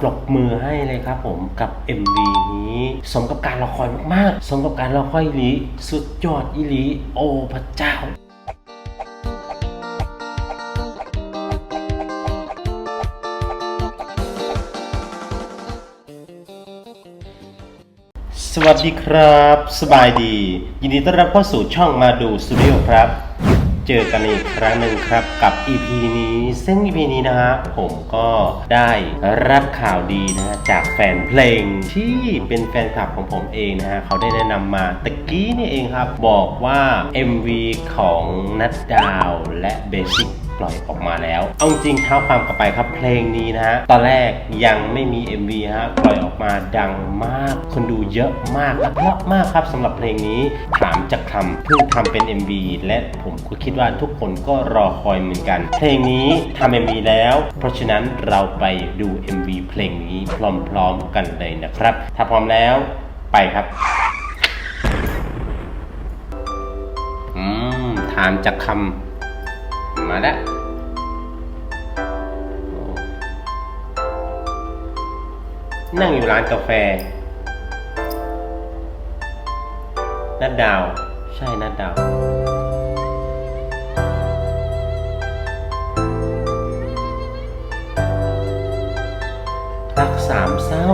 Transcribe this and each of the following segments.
ปรบมือให้เลยครับผมกับ MV นี้ สมกับการรอคอยมากๆ สมกับการรอคอยอีหลี สุดยอดอีหลี โอ้พระเจ้าสวัสดีครับ สบายดี ยินดีต้อนรับเข้าสู่ช่องมาดูสตูดิโอครับ เจอกันอีกครั้งหนึ่งครับกับ EP นี้ ซึ่ง EP นี้นะฮะผมก็ได้รับข่าวดีนะฮะจากแฟนเพลงที่เป็นแฟนคลับของผมเองนะฮะเขาได้แนะนำมาตะกี้นี่เองครับ บอกว่า MV ของนัดดาวและเบสิก ปล่อยออกมาแล้ว เอาจริงเท้าความกลับไปครับเพลงนี้นะฮะ ตอนแรกยังไม่มี MV ฮะ ปล่อยออกมาดังมาก คนดูเยอะมากและเพราะมากครับสำหรับเพลงนี้ ถามจากคำเพิ่งทำเป็น MV และผมก็คิดว่าทุกคนก็รอคอยเหมือนกัน เพลงนี้ทำ MV แล้ว เพราะฉะนั้นเราไปดู MV เพลงนี้พร้อมๆกันเลยนะครับ ถ้าพร้อมแล้วไปครับอืมถามจากคำ มาแล้วนั่งอยู่ร้านกาแฟ นัดดาว ใช่นัดดาว รักสามเศร้า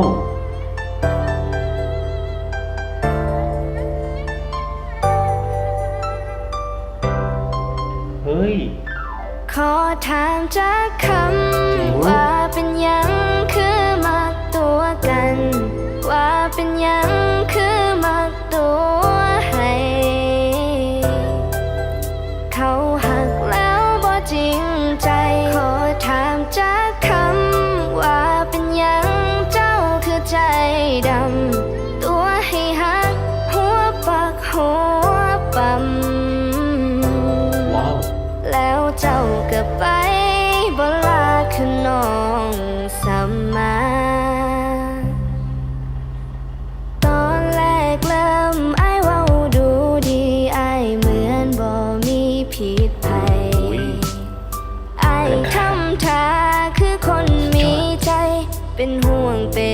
แ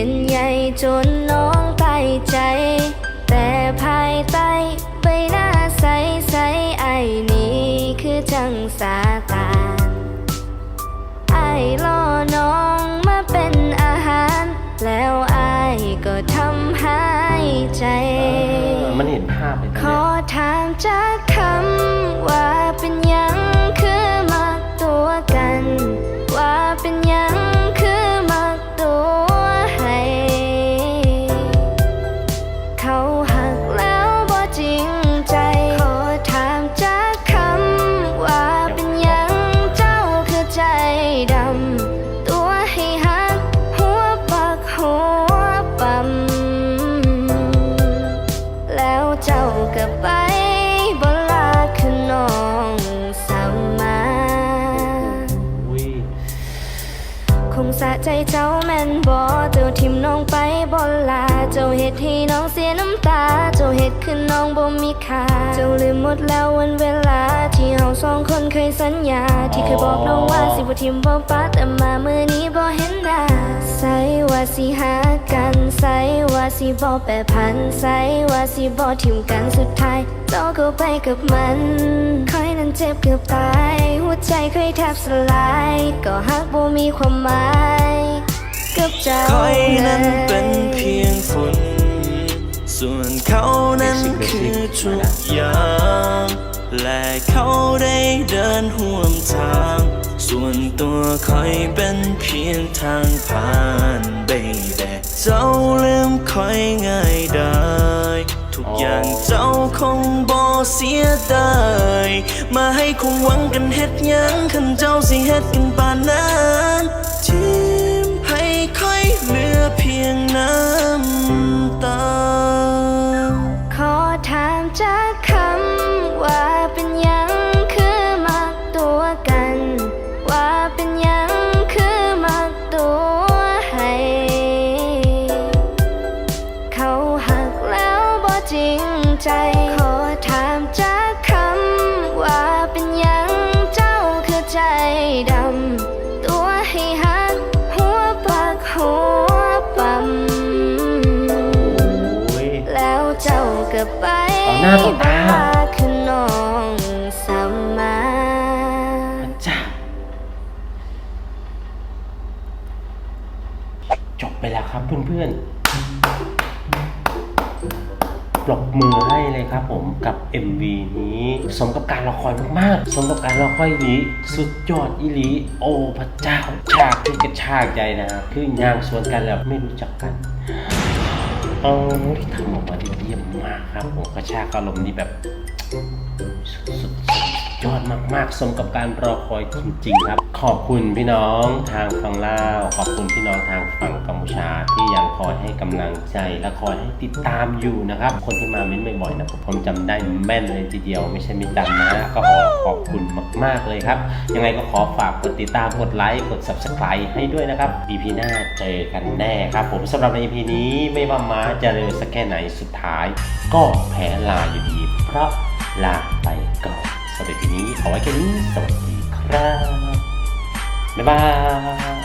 เป็นใยจนน้องตายใจ แต่ภายใต้ใบหน้าใสใสๆไอ้นี่คือจังสาตานไอ้ายล่อน้องมาเป็นอาหาร แล้วไอ้ายก็ทำหายใจ มันเห็นภาพเลยนะขเนี่อยถามจากคำ ใจเจ้าแม่นบ่เจ้าทิมน้องไปบ่ลา เจ้าเฮ็ดให้น้องเสียน้ำตา เจ้าเฮ็ดคือน้องบ่มีค่า เจ้าลืมหมดแล้ววันเวลา ที่เฮาสองคนเคยสัญญา ที่เคยบอกน้องว่าสิบ่ทิมบ่ป้าแต่มามื้อนี้บ่เห็นหน้าใส่ว่าสิหากันใส่ว่าสิบ่แปรผันใส่ว่าสิบ่ทิมกันสุดท้าย เจ้าก็ไปกับมันคอยนั้นเจ็บเกือบตาย วใจเคยแทบสลาย ก็หักบ่มีความหมายกับเจ้าคอยนั้นเป็นเพียงฝุ่นส่วนเขานั้นคือทุกอย่างและเขาได้เดินห่วมทาง ส่วนตัวคอยเป็นเพียงทางผ่านเบแต่เจ้าลืมคอยง่ายได้ ทุกอย่างเจ้าคงบ เสียดายมาให้คงหวังกันเฮ็ดยังคันเจ้าสิเฮ็ดกันปานนั้น ต่อตาคือน้องสมาพระเจ้าจบไปแล้วครับเพื่อนๆปรบมือให้เลยครับผมกับ MV นี้สมกับการรอคอยมากๆ สมกับการรอคอยนี้ สุดยอดอีหลีโอ้พระเจ้า ฉากที่กระชากใจนะครับคือย่างสวนกันแล้วไม่รู้จักกัน เออที่ทำออกมาดีเยี่ยมมากครับผมกระชากอารมณ์นี่แบบสุด ยอดมาก ๆ สมกับการรอคอยจริง ๆ ครับ ขอบคุณพี่น้องทางฝั่งลาว ขอบคุณพี่น้องทางฝั่งกัมพูชาที่ยังคอยให้กำลังใจและคอยให้ติดตามอยู่นะครับ คนที่มาเม้นบ่อยๆนะผมจำได้แม่นเลยทีเดียว ไม่ใช่ไม่จำนะก็ขอขอบคุณมาก ๆ เลยครับ ยังไงก็ขอฝากกดติดตามกดไลค์กด subscribe ให้ด้วยนะครับ EP หน้าเจอกันแน่ครับ ผมสำหรับใน EP นี้ไม่ว่าม้าจะเร็วสักแค่ไหนสุดท้าย ก็แพ้ลาอยู่ดี เพราะลาไปก่อน สำหรับ EP นี้ขอไว้แค่นี้สวัสดีครับ บ๊ายบาย